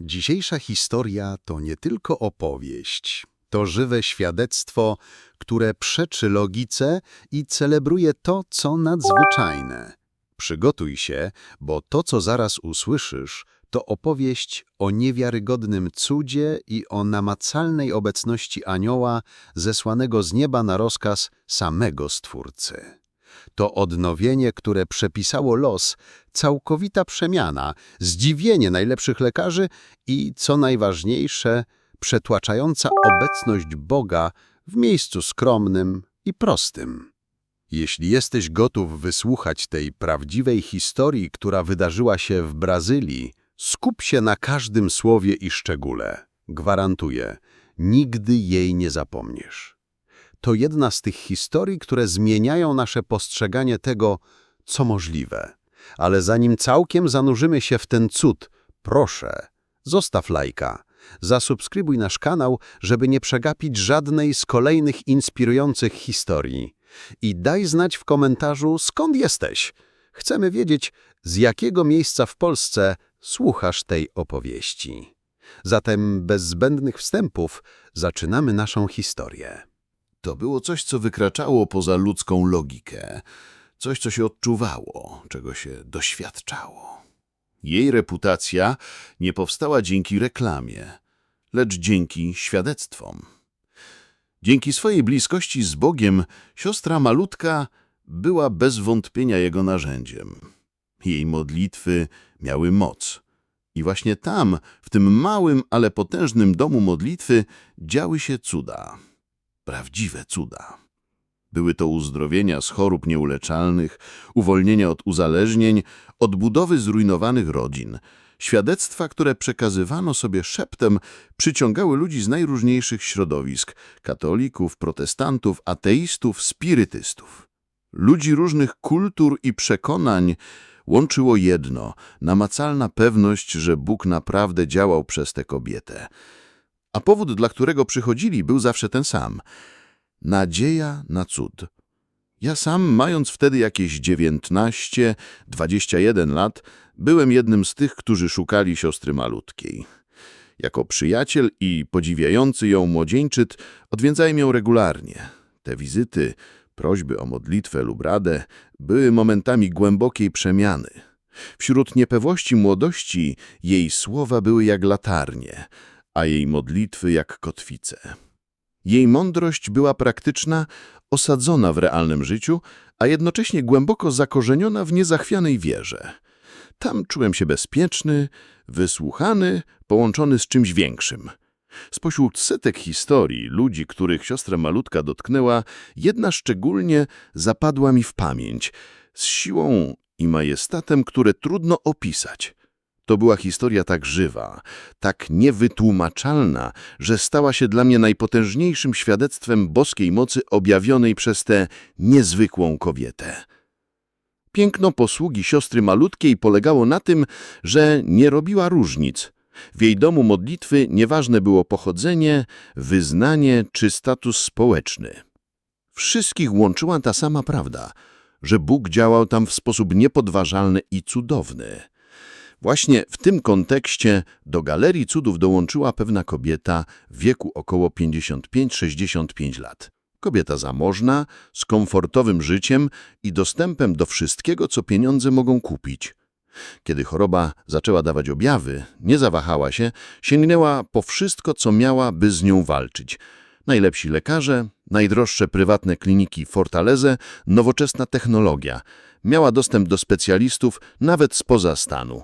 Dzisiejsza historia to nie tylko opowieść, to żywe świadectwo, które przeczy logice i celebruje to, co nadzwyczajne. Przygotuj się, bo to, co zaraz usłyszysz, to opowieść o niewiarygodnym cudzie i o namacalnej obecności anioła zesłanego z nieba na rozkaz samego Stwórcy. To odnowienie, które przepisało los, całkowita przemiana, zdziwienie najlepszych lekarzy i, co najważniejsze, przetłaczająca obecność Boga w miejscu skromnym i prostym. Jeśli jesteś gotów wysłuchać tej prawdziwej historii, która wydarzyła się w Brazylii, skup się na każdym słowie i szczególe. Gwarantuję, nigdy jej nie zapomnisz. To jedna z tych historii, które zmieniają nasze postrzeganie tego, co możliwe. Ale zanim całkiem zanurzymy się w ten cud, proszę, zostaw lajka, zasubskrybuj nasz kanał, żeby nie przegapić żadnej z kolejnych inspirujących historii. I daj znać w komentarzu, skąd jesteś. Chcemy wiedzieć, z jakiego miejsca w Polsce słuchasz tej opowieści. Zatem bez zbędnych wstępów zaczynamy naszą historię. To było coś, co wykraczało poza ludzką logikę. Coś, co się odczuwało, czego się doświadczało. Jej reputacja nie powstała dzięki reklamie, lecz dzięki świadectwom. Dzięki swojej bliskości z Bogiem siostra malutka była bez wątpienia jego narzędziem. Jej modlitwy miały moc. I właśnie tam, w tym małym, ale potężnym domu modlitwy, działy się cuda. Prawdziwe cuda. Były to uzdrowienia z chorób nieuleczalnych, uwolnienia od uzależnień, odbudowy zrujnowanych rodzin. Świadectwa, które przekazywano sobie szeptem, przyciągały ludzi z najróżniejszych środowisk katolików, protestantów, ateistów, spirytystów. Ludzi różnych kultur i przekonań łączyło jedno namacalna pewność, że Bóg naprawdę działał przez tę kobietę. A powód, dla którego przychodzili, był zawsze ten sam nadzieja na cud. Ja sam, mając wtedy jakieś 19, 21 lat, byłem jednym z tych, którzy szukali siostry malutkiej. Jako przyjaciel i podziwiający ją młodzieńczyt odwiedzałem ją regularnie. Te wizyty, prośby o modlitwę lub radę były momentami głębokiej przemiany. Wśród niepewności młodości jej słowa były jak latarnie, a jej modlitwy jak kotwice. Jej mądrość była praktyczna, osadzona w realnym życiu, a jednocześnie głęboko zakorzeniona w niezachwianej wierze. Tam czułem się bezpieczny, wysłuchany, połączony z czymś większym. Spośród setek historii ludzi, których siostra malutka dotknęła, jedna szczególnie zapadła mi w pamięć, z siłą i majestatem, które trudno opisać. To była historia tak żywa, tak niewytłumaczalna, że stała się dla mnie najpotężniejszym świadectwem boskiej mocy objawionej przez tę niezwykłą kobietę. Piękno posługi siostry malutkiej polegało na tym, że nie robiła różnic. W jej domu modlitwy nieważne było pochodzenie, wyznanie czy status społeczny. Wszystkich łączyła ta sama prawda, że Bóg działał tam w sposób niepodważalny i cudowny. Właśnie w tym kontekście do Galerii Cudów dołączyła pewna kobieta w wieku około 55-65 lat. Kobieta zamożna, z komfortowym życiem i dostępem do wszystkiego, co pieniądze mogą kupić. Kiedy choroba zaczęła dawać objawy, nie zawahała się, sięgnęła po wszystko, co miała, by z nią walczyć. Najlepsi lekarze, najdroższe prywatne kliniki Fortaleze, nowoczesna technologia. Miała dostęp do specjalistów nawet spoza stanu.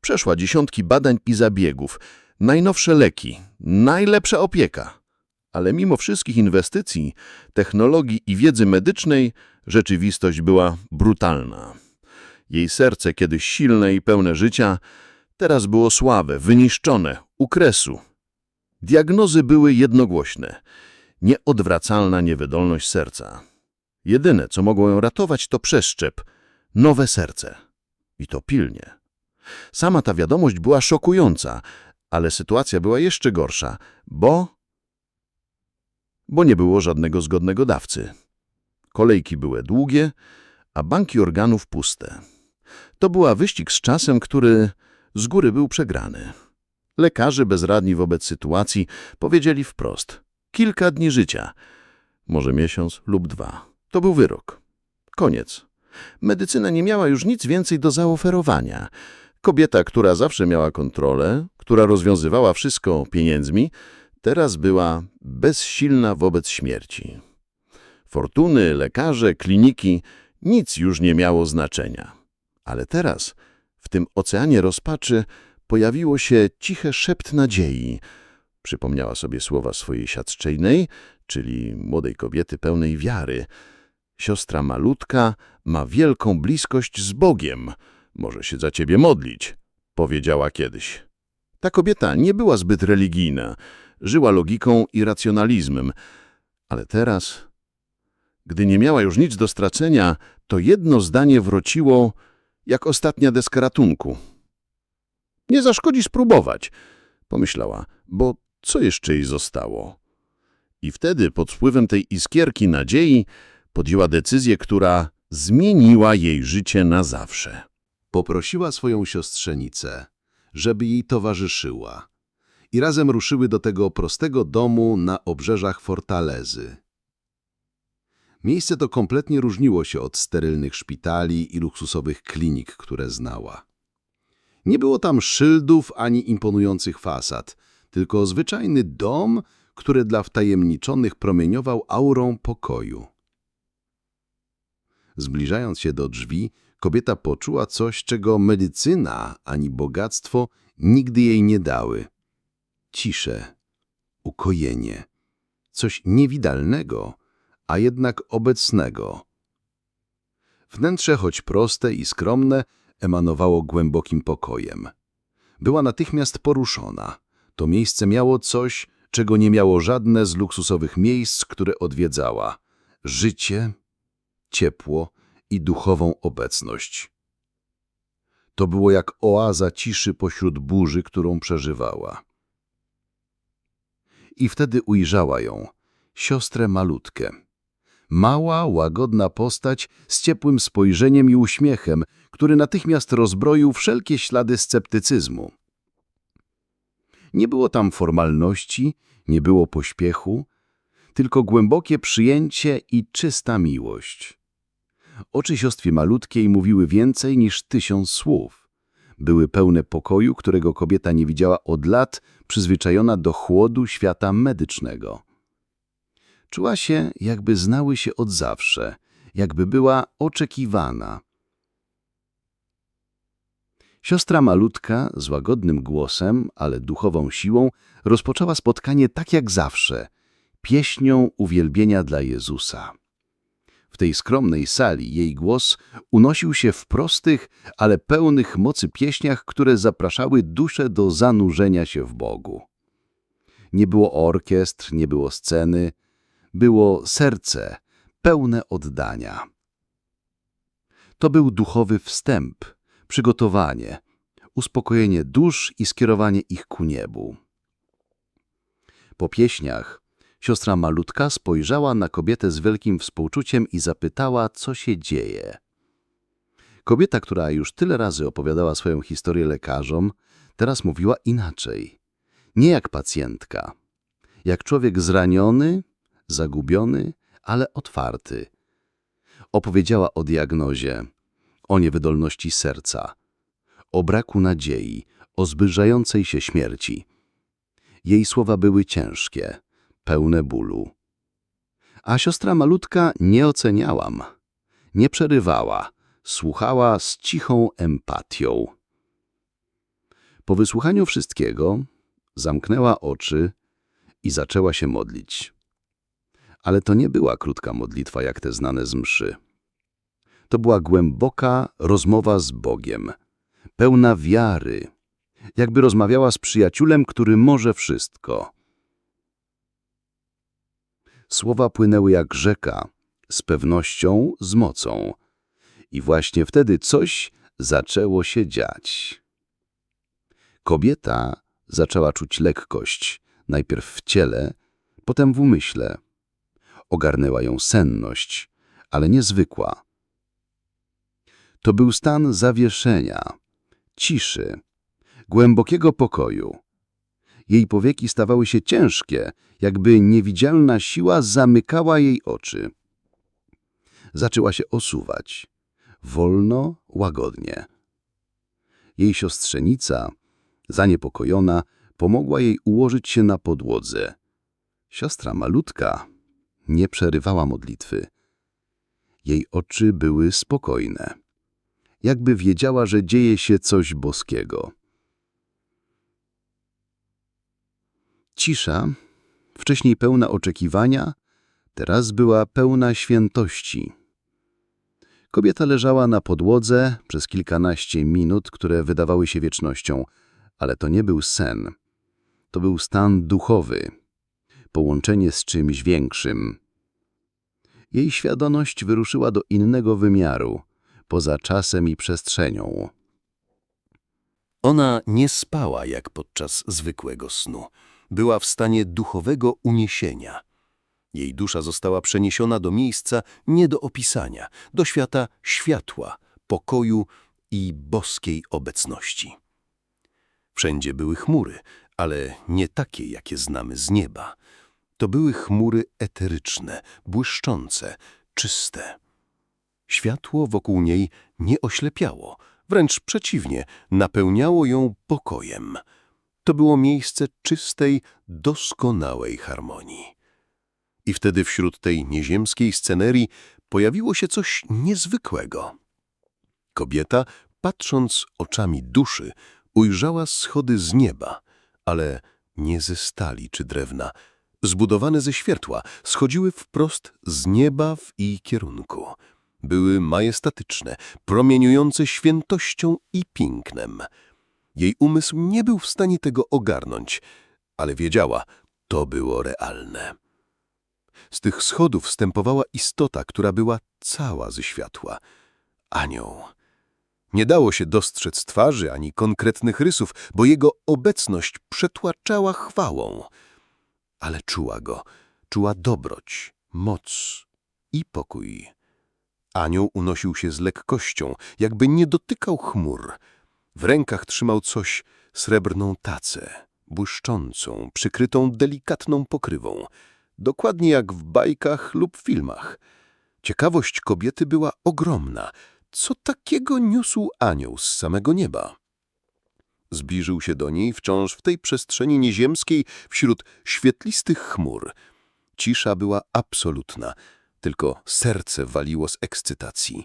Przeszła dziesiątki badań i zabiegów, najnowsze leki, najlepsza opieka. Ale mimo wszystkich inwestycji, technologii i wiedzy medycznej, rzeczywistość była brutalna. Jej serce, kiedyś silne i pełne życia, teraz było słabe, wyniszczone, u kresu. Diagnozy były jednogłośne. Nieodwracalna niewydolność serca. Jedyne, co mogło ją ratować, to przeszczep, nowe serce. I to pilnie. Sama ta wiadomość była szokująca, ale sytuacja była jeszcze gorsza, bo... bo nie było żadnego zgodnego dawcy. Kolejki były długie, a banki organów puste. To była wyścig z czasem, który z góry był przegrany. Lekarze bezradni wobec sytuacji powiedzieli wprost. Kilka dni życia. Może miesiąc lub dwa. To był wyrok. Koniec. Medycyna nie miała już nic więcej do zaoferowania. Kobieta, która zawsze miała kontrolę, która rozwiązywała wszystko pieniędzmi, teraz była bezsilna wobec śmierci. Fortuny, lekarze, kliniki, nic już nie miało znaczenia. Ale teraz, w tym oceanie rozpaczy, pojawiło się ciche szept nadziei. Przypomniała sobie słowa swojej siatrzejnej, czyli młodej kobiety pełnej wiary. Siostra malutka ma wielką bliskość z Bogiem. Może się za ciebie modlić, powiedziała kiedyś. Ta kobieta nie była zbyt religijna, żyła logiką i racjonalizmem, ale teraz, gdy nie miała już nic do stracenia, to jedno zdanie wróciło jak ostatnia deska ratunku. Nie zaszkodzi spróbować, pomyślała, bo co jeszcze jej zostało? I wtedy, pod wpływem tej iskierki nadziei, podjęła decyzję, która zmieniła jej życie na zawsze. Poprosiła swoją siostrzenicę, żeby jej towarzyszyła i razem ruszyły do tego prostego domu na obrzeżach Fortalezy. Miejsce to kompletnie różniło się od sterylnych szpitali i luksusowych klinik, które znała. Nie było tam szyldów ani imponujących fasad, tylko zwyczajny dom, który dla wtajemniczonych promieniował aurą pokoju. Zbliżając się do drzwi, kobieta poczuła coś, czego medycyna ani bogactwo nigdy jej nie dały. Ciszę, ukojenie, coś niewidalnego, a jednak obecnego. Wnętrze, choć proste i skromne, emanowało głębokim pokojem. Była natychmiast poruszona. To miejsce miało coś, czego nie miało żadne z luksusowych miejsc, które odwiedzała. Życie, ciepło i duchową obecność. To było jak oaza ciszy pośród burzy, którą przeżywała. I wtedy ujrzała ją, siostrę malutkę. Mała, łagodna postać z ciepłym spojrzeniem i uśmiechem, który natychmiast rozbroił wszelkie ślady sceptycyzmu. Nie było tam formalności, nie było pośpiechu, tylko głębokie przyjęcie i czysta miłość. Oczy siostry malutkiej mówiły więcej niż tysiąc słów. Były pełne pokoju, którego kobieta nie widziała od lat, przyzwyczajona do chłodu świata medycznego. Czuła się, jakby znały się od zawsze, jakby była oczekiwana. Siostra malutka, z łagodnym głosem, ale duchową siłą, rozpoczęła spotkanie tak jak zawsze, pieśnią uwielbienia dla Jezusa. W tej skromnej sali jej głos unosił się w prostych, ale pełnych mocy pieśniach, które zapraszały duszę do zanurzenia się w Bogu. Nie było orkiestr, nie było sceny, było serce pełne oddania. To był duchowy wstęp, przygotowanie, uspokojenie dusz i skierowanie ich ku niebu. Po pieśniach siostra malutka spojrzała na kobietę z wielkim współczuciem i zapytała, co się dzieje. Kobieta, która już tyle razy opowiadała swoją historię lekarzom, teraz mówiła inaczej. Nie jak pacjentka. Jak człowiek zraniony, zagubiony, ale otwarty. Opowiedziała o diagnozie, o niewydolności serca, o braku nadziei, o zbliżającej się śmierci. Jej słowa były ciężkie, pełne bólu. A siostra malutka nie oceniałam, nie przerywała, słuchała z cichą empatią. Po wysłuchaniu wszystkiego zamknęła oczy i zaczęła się modlić. Ale to nie była krótka modlitwa jak te znane z mszy. To była głęboka rozmowa z Bogiem, pełna wiary, jakby rozmawiała z przyjaciulem, który może wszystko. Słowa płynęły jak rzeka, z pewnością, z mocą. I właśnie wtedy coś zaczęło się dziać. Kobieta zaczęła czuć lekkość, najpierw w ciele, potem w umyśle. Ogarnęła ją senność, ale niezwykła. To był stan zawieszenia, ciszy, głębokiego pokoju, Jej powieki stawały się ciężkie, jakby niewidzialna siła zamykała jej oczy. Zaczęła się osuwać. Wolno, łagodnie. Jej siostrzenica, zaniepokojona, pomogła jej ułożyć się na podłodze. Siostra malutka nie przerywała modlitwy. Jej oczy były spokojne. Jakby wiedziała, że dzieje się coś boskiego. Cisza, wcześniej pełna oczekiwania, teraz była pełna świętości. Kobieta leżała na podłodze przez kilkanaście minut, które wydawały się wiecznością, ale to nie był sen. To był stan duchowy, połączenie z czymś większym. Jej świadomość wyruszyła do innego wymiaru, poza czasem i przestrzenią. Ona nie spała jak podczas zwykłego snu. Była w stanie duchowego uniesienia. Jej dusza została przeniesiona do miejsca nie do opisania, do świata światła, pokoju i boskiej obecności. Wszędzie były chmury, ale nie takie, jakie znamy z nieba. To były chmury eteryczne, błyszczące, czyste. Światło wokół niej nie oślepiało, wręcz przeciwnie, napełniało ją pokojem. To było miejsce czystej, doskonałej harmonii. I wtedy wśród tej nieziemskiej scenerii pojawiło się coś niezwykłego. Kobieta, patrząc oczami duszy, ujrzała schody z nieba, ale nie ze stali czy drewna, zbudowane ze światła, schodziły wprost z nieba w jej kierunku. Były majestatyczne, promieniujące świętością i pięknem. Jej umysł nie był w stanie tego ogarnąć, ale wiedziała, to było realne. Z tych schodów wstępowała istota, która była cała ze światła. Anioł. Nie dało się dostrzec twarzy ani konkretnych rysów, bo jego obecność przetłaczała chwałą. Ale czuła go, czuła dobroć, moc i pokój. Anioł unosił się z lekkością, jakby nie dotykał chmur. W rękach trzymał coś, srebrną tacę, błyszczącą, przykrytą delikatną pokrywą, dokładnie jak w bajkach lub filmach. Ciekawość kobiety była ogromna. Co takiego niósł anioł z samego nieba? Zbliżył się do niej wciąż w tej przestrzeni nieziemskiej wśród świetlistych chmur. Cisza była absolutna, tylko serce waliło z ekscytacji.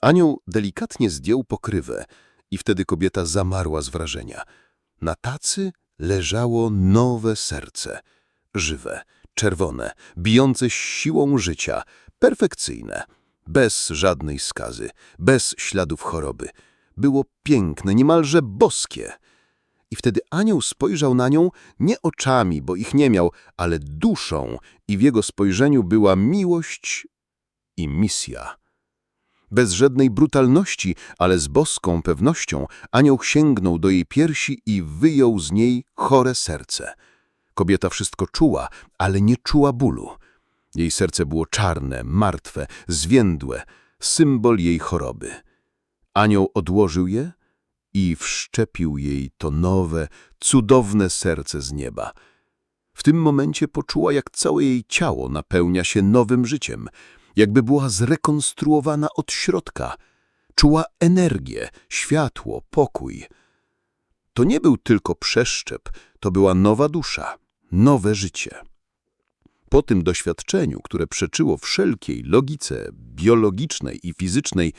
Anioł delikatnie zdjął pokrywę i wtedy kobieta zamarła z wrażenia. Na tacy leżało nowe serce, żywe, czerwone, bijące siłą życia, perfekcyjne, bez żadnej skazy, bez śladów choroby. Było piękne, niemalże boskie. I wtedy anioł spojrzał na nią nie oczami, bo ich nie miał, ale duszą i w jego spojrzeniu była miłość i misja. Bez żadnej brutalności, ale z boską pewnością, anioł sięgnął do jej piersi i wyjął z niej chore serce. Kobieta wszystko czuła, ale nie czuła bólu. Jej serce było czarne, martwe, zwiędłe, symbol jej choroby. Anioł odłożył je i wszczepił jej to nowe, cudowne serce z nieba. W tym momencie poczuła, jak całe jej ciało napełnia się nowym życiem, jakby była zrekonstruowana od środka. Czuła energię, światło, pokój. To nie był tylko przeszczep, to była nowa dusza, nowe życie. Po tym doświadczeniu, które przeczyło wszelkiej logice biologicznej i fizycznej,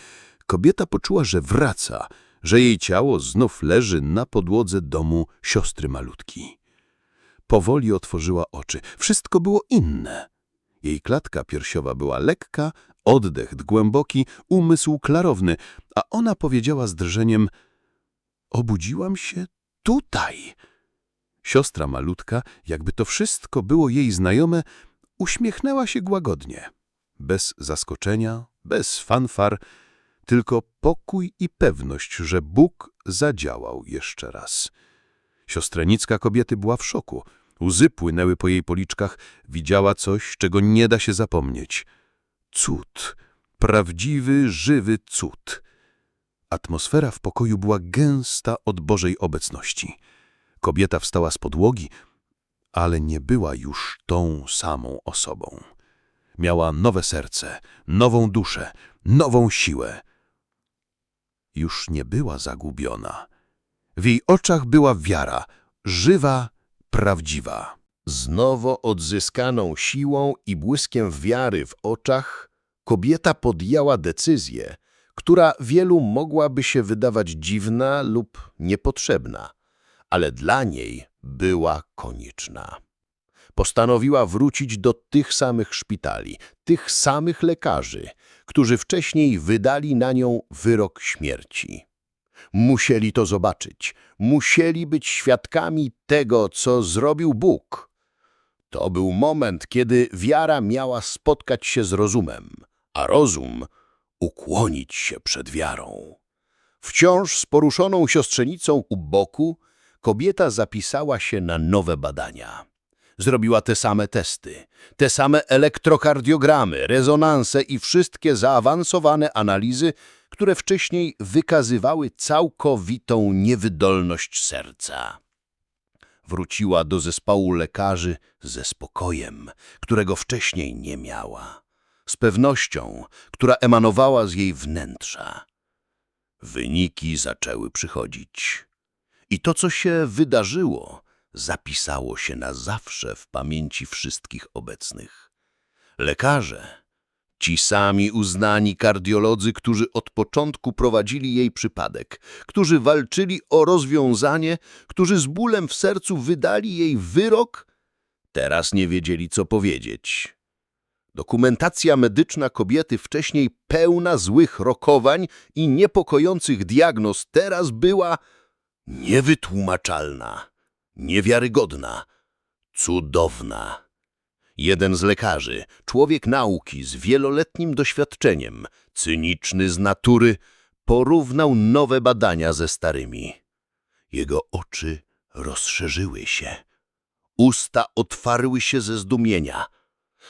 kobieta poczuła, że wraca, że jej ciało znów leży na podłodze domu siostry malutki. Powoli otworzyła oczy. Wszystko było inne. Jej klatka piersiowa była lekka, oddech głęboki, umysł klarowny, a ona powiedziała z drżeniem Obudziłam się tutaj. Siostra malutka, jakby to wszystko było jej znajome, uśmiechnęła się łagodnie. Bez zaskoczenia, bez fanfar, tylko pokój i pewność, że Bóg zadziałał jeszcze raz. Siostrzenicka kobiety była w szoku. Łzy płynęły po jej policzkach, widziała coś, czego nie da się zapomnieć. Cud, prawdziwy, żywy cud. Atmosfera w pokoju była gęsta od Bożej obecności. Kobieta wstała z podłogi, ale nie była już tą samą osobą. Miała nowe serce, nową duszę, nową siłę. Już nie była zagubiona. W jej oczach była wiara, żywa, prawdziwa. Z nowo odzyskaną siłą i błyskiem wiary w oczach kobieta podjęła decyzję, która wielu mogłaby się wydawać dziwna lub niepotrzebna, ale dla niej była konieczna. Postanowiła wrócić do tych samych szpitali, tych samych lekarzy, którzy wcześniej wydali na nią wyrok śmierci. Musieli to zobaczyć, musieli być świadkami tego, co zrobił Bóg. To był moment, kiedy wiara miała spotkać się z rozumem, a rozum ukłonić się przed wiarą. Wciąż z poruszoną siostrzenicą u boku, kobieta zapisała się na nowe badania. Zrobiła te same testy, te same elektrokardiogramy, rezonanse i wszystkie zaawansowane analizy, które wcześniej wykazywały całkowitą niewydolność serca. Wróciła do zespołu lekarzy ze spokojem, którego wcześniej nie miała, z pewnością, która emanowała z jej wnętrza. Wyniki zaczęły przychodzić. I to, co się wydarzyło, zapisało się na zawsze w pamięci wszystkich obecnych. Lekarze, ci sami uznani kardiolodzy, którzy od początku prowadzili jej przypadek, którzy walczyli o rozwiązanie, którzy z bólem w sercu wydali jej wyrok, teraz nie wiedzieli, co powiedzieć. Dokumentacja medyczna kobiety, wcześniej pełna złych rokowań i niepokojących diagnoz, teraz była niewytłumaczalna, niewiarygodna, cudowna. Jeden z lekarzy, człowiek nauki z wieloletnim doświadczeniem, cyniczny z natury, porównał nowe badania ze starymi. Jego oczy rozszerzyły się. Usta otwarły się ze zdumienia.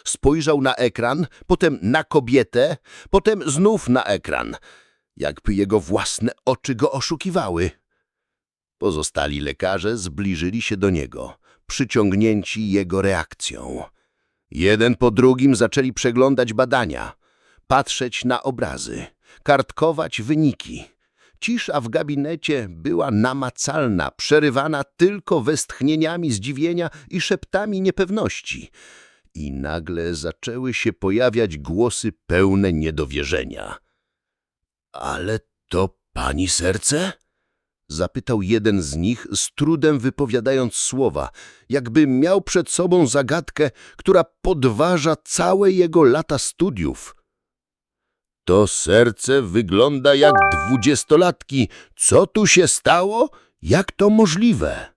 Spojrzał na ekran, potem na kobietę, potem znów na ekran, jakby jego własne oczy go oszukiwały. Pozostali lekarze zbliżyli się do niego, przyciągnięci jego reakcją. Jeden po drugim zaczęli przeglądać badania, patrzeć na obrazy, kartkować wyniki. Cisza w gabinecie była namacalna, przerywana tylko westchnieniami zdziwienia i szeptami niepewności. I nagle zaczęły się pojawiać głosy pełne niedowierzenia. Ale to pani serce? Zapytał jeden z nich, z trudem wypowiadając słowa, jakby miał przed sobą zagadkę, która podważa całe jego lata studiów. To serce wygląda jak dwudziestolatki. Co tu się stało? Jak to możliwe?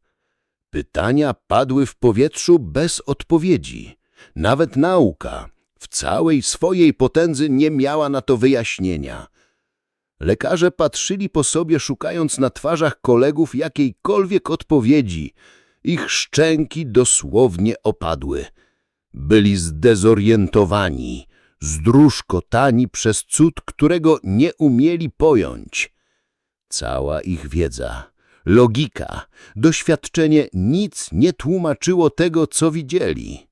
Pytania padły w powietrzu bez odpowiedzi. Nawet nauka w całej swojej potędzy nie miała na to wyjaśnienia. Lekarze patrzyli po sobie, szukając na twarzach kolegów jakiejkolwiek odpowiedzi. Ich szczęki dosłownie opadły. Byli zdezorientowani, zdróżkotani przez cud, którego nie umieli pojąć. Cała ich wiedza, logika, doświadczenie nic nie tłumaczyło tego, co widzieli.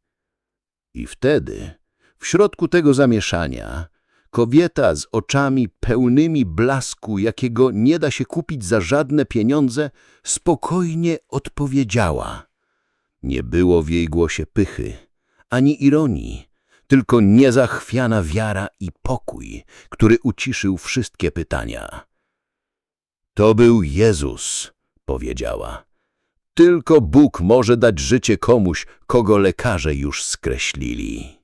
I wtedy, w środku tego zamieszania, Kobieta z oczami pełnymi blasku, jakiego nie da się kupić za żadne pieniądze, spokojnie odpowiedziała. Nie było w jej głosie pychy, ani ironii, tylko niezachwiana wiara i pokój, który uciszył wszystkie pytania. To był Jezus, powiedziała. Tylko Bóg może dać życie komuś, kogo lekarze już skreślili.